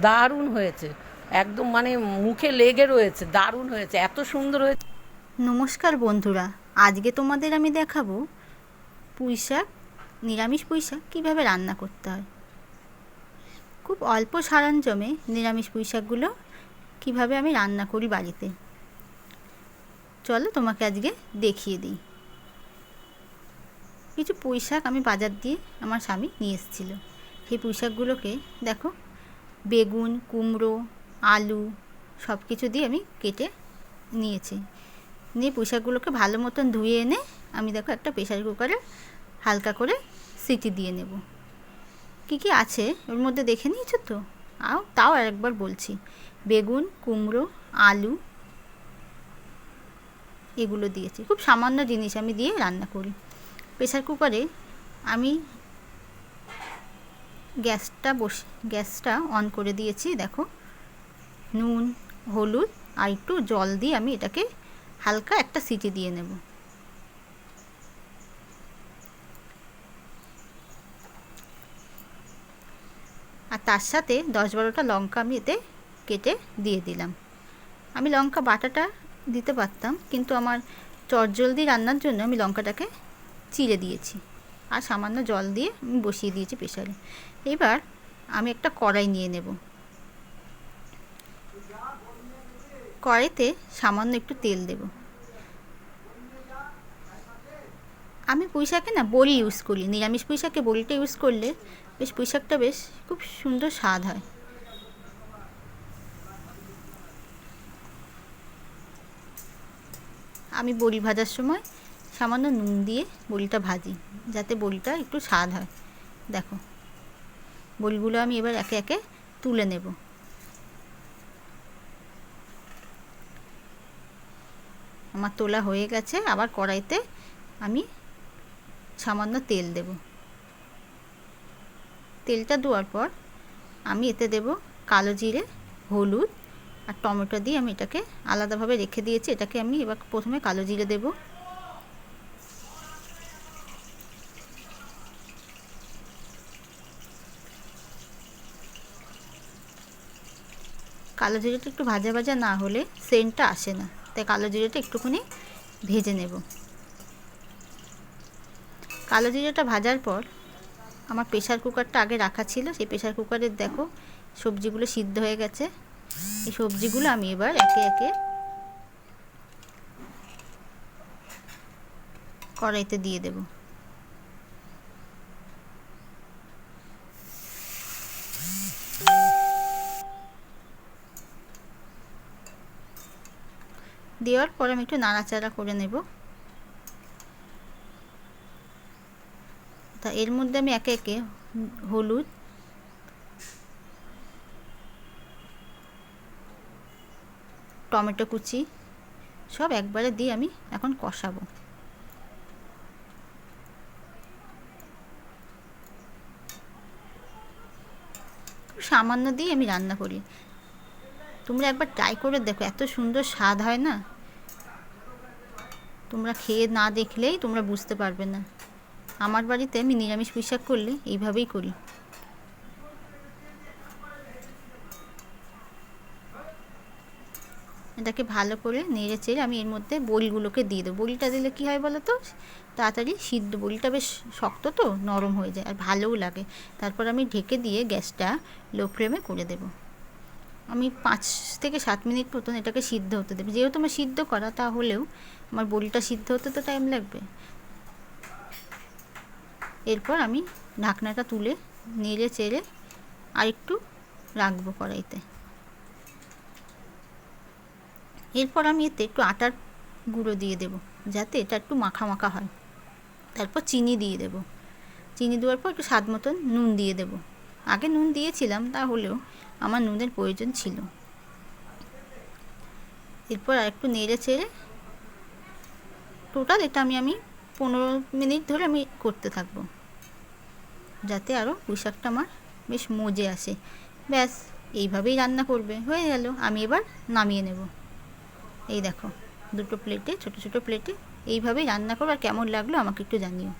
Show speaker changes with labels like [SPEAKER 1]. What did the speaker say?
[SPEAKER 1] দারুণ হয়েছে। একদম মানে মুখে লেগে রয়েছে, দারুণ হয়েছে, এত সুন্দর হয়েছে।
[SPEAKER 2] নমস্কার বন্ধুরা, আজকে তোমাদের আমি দেখাবো পুঁই শাক, নিরামিষ পুঁই শাক কীভাবে রান্না করতে হয়। খুব অল্প সরঞ্জামে নিরামিষ পুঁই শাকগুলো কীভাবে আমি রান্না করি বাড়িতে। চলো তোমাকে আজকে দেখিয়ে দিই। কিছু পুঁই শাক আমি বাজার দিয়ে আমার স্বামী নিয়ে এসেছিল। সেই পুঁই শাকগুলোকে দেখো বেগুন, কুমড়ো, আলু সব কিছু দিয়ে আমি কেটে নিয়েছি। নিয়ে পুঁই শাকগুলোকে ভালো মতন ধুয়ে এনে আমি দেখো একটা প্রেশার কুকারে হালকা করে সিটি দিয়ে নেব। কী কী আছে? ওর মধ্যে দেখে নিয়েছো তো? আও তাও আরেকবার বলছি। বেগুন, কুমড়ো, আলু এগুলো দিয়েছি। খুব সামান্য জিনিস আমি দিয়ে রান্না করি। প্রেশার কুকারে আমি গ্যাসটা বস, গ্যাসটা অন করে দিয়েছি, দেখো। নুন, হলুদ, আর একটু জল দিয়ে আমি এটাকে হালকা একটা সিটি দিয়ে নেব। আর তার সাথে দশ বারোটা লঙ্কা আমি এতে কেটে দিয়ে দিলাম। আমি লঙ্কা বাটাটা দিতে পারতাম, কিন্তু আমার চটজলদি রান্নার জন্য আমি লঙ্কাটাকে চিড়ে দিয়েছি। আর সামান্য জল দিয়ে আমি বসিয়ে দিয়েছি প্রেশারে এবার আমি একটা কড়াই নিয়ে নেব। কড়াইতে সামান্য একটু তেল দেব। আমি পুঁই শাকে না বড়ি ইউজ করি, নিরামিষ পুঁই শাকে বড়িটা ইউজ করলে বেশ পুঁই শাকটা বেশ খুব সুন্দর স্বাদ হয়। আমি বড়ি ভাজার সময় সামান্য নুন দিয়ে বড়িটা ভাজি, যাতে বড়িটা একটু স্বাদ হয়। দেখো, বড়িগুলো আমি এবার একে একে তুলে নেব। আমার তোলা হয়ে গেছে, আবার কড়াইতে আমি সামান্য তেল দেব। তেলটা দেওয়ার পর আমি এতে দেব কালো জিরে, হলুদ আর টমেটো দিয়ে আমি এটাকে আলাদাভাবে রেখে দিয়েছি। এটাকে আমি এবার প্রথমে কালো জিরে দেব। কালো জিরেটা একটু ভাজা ভাজা না হলে সেন্টটা আসে না। তাই কালো জিরেটা একটুখানি ভেজে নেব। কালো জিরেটা ভাজার পর আমার প্রেশার কুকারটা আগে রাখা ছিল। সেই প্রেশার কুকারের দেখো সবজিগুলো সিদ্ধ হয়ে গেছে। এই সবজিগুলো আমি এবার একে একে কড়াইতে দিয়ে দেব। দেওয়ার পর আমি একটু নাড়াচাড়া করে নেব। তা এর মধ্যে আমি একে একে হলুদ, টমেটো কুচি সব একবারে দিয়ে আমি এখন কষাবো। সামান্য দিয়ে আমি রান্না করি। তোমরা একবার ট্রাই করে দেখো, এত সুন্দর স্বাদ হয় না? তোমরা খেয়ে না দেখলেই তোমরা বুঝতে পারবে না। আমার বাড়িতে আমি নিরামিষ পোশাক করলে এইভাবেই করি। এটাকে ভালো করে নেড়ে চেড়ে আমি এর মধ্যে বড়িগুলোকে দিয়ে দেবো। বড়িটা দিলে কী হয় বলো তো? তাড়াতাড়ি সিদ্ধ বড়িটা বেশ শক্ত তো, নরম হয়ে যায় আর ভালোও লাগে। তারপর আমি ঢেকে দিয়ে গ্যাসটা লো ফ্লেমে করে দেব। আমি পাঁচ থেকে সাত মিনিট মতন এটাকে সিদ্ধ হতে দেবো। যেহেতু আমার সিদ্ধ করা, তাহলেও আমার বড়িটা সিদ্ধ হতে তো টাইম লাগবে। এরপর আমি ঢাকনাটা তুলে, নেড়ে চেড়ে আর একটু রাখব কড়াইতে। এরপর আমি এতে একটু আটার গুঁড়ো দিয়ে দেব, যাতে এটা একটু মাখা মাখা হয়। তারপর চিনি দিয়ে দেব। চিনি দেওয়ার পর একটু স্বাদ মতন নুন দিয়ে দেব। আগে নুন দিয়েছিলাম তাহলেও আমার নুনের প্রয়োজন ছিল। এরপর আর একটু নেড়ে চেড়ে টোটাল এটা আমি আমি পনেরো মিনিট ধরে আমি করতে থাকব। যাতে আরও পুঁই শাকটা আমার বেশ মজে আসে। ব্যাস, এইভাবেই রান্না করবে। হয়ে গেল, আমি এবার নামিয়ে নেব। এই দেখো, দুটো প্লেটে ছোট ছোট প্লেটে এইভাবেই রান্না করো, আর কেমন লাগল আমাকে একটু জানিও।